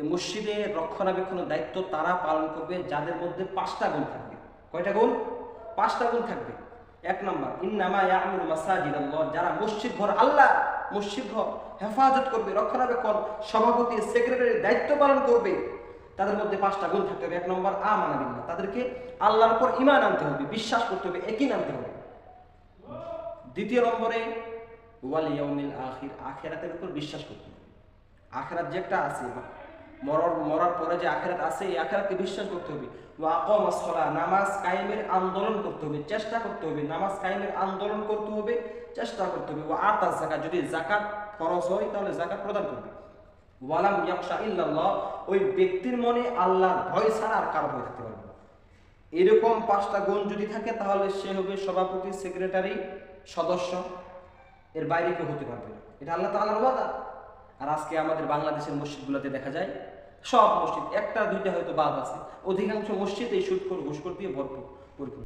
যে মসজিদের রক্ষণাবেক্ষণের দায়িত্ব তারা পালন করবে, যাদের মধ্যে পাঁচটা গুণ থাকবে। কয়টা গুণ? পাঁচটা গুণ থাকবে। এক নম্বর, ইন্নামা ইয়ামুল মাসাজিদ আল্লাহ যারা মসজিদ ঘর আল্লাহ মসজিদ ঘর হেফাজত করবে, রক্ষণাবেক্ষণ, সভাপতি, সেক্রেটারি দায়িত্ব পালন করবে, তাদের মধ্যে পাঁচটা গুণ থাকতে হবে। এক নম্বর, আমানা বিল্লাহ, তাদেরকে আল্লাহর উপর ইমান আনতে হবে, বিশ্বাস করতে হবে, একই আনতে হবে। দ্বিতীয় নম্বরে, ওয়াল ইয়াউমিল আখির, আখেরাতের উপর বিশ্বাস করতে হবে। আখেরাত যে একটা আছে মরার মরার পরে যে আখেরাত আছে, এই আখেরাতকে বিশ্বাস করতে হবে। ওয়া আকামাস সালাহ, নামাজ কায়েমের আন্দোলন করতে হবে, চেষ্টা করতে হবে। নামাজ কায়েমের আন্দোলন করতে হবে, চেষ্টা করতে হবে। ওয়া আতাজ জাকাত যদি জাকাত খরচ হয়, তাহলে জাকাত প্রদান করবে। ওয়ালাম ইয়াকশা ইল্লাল্লাহ, ওই ব্যক্তির মনে আল্লাহর ভয় ছাড়া আর কারও ভয় থাকতে পারবে এরকম পাঁচটা গুণ যদি থাকে, তাহলে সে হবে সভাপতি, সেক্রেটারি, সদস্য। এর বাইরে কেউ হতে পারবে এটা আল্লাহ তাআলার ওয়াদা। আর আজকে আমাদের বাংলাদেশের মসজিদগুলোতে দেখা যায়, সব মসজিদ, একটা দুইটা হয়তো বাদ আছে। অধিকাংশ মসজিদ এই সুদ ঘুষখোর দিয়ে ভরপুর, পরিপূর্ণ।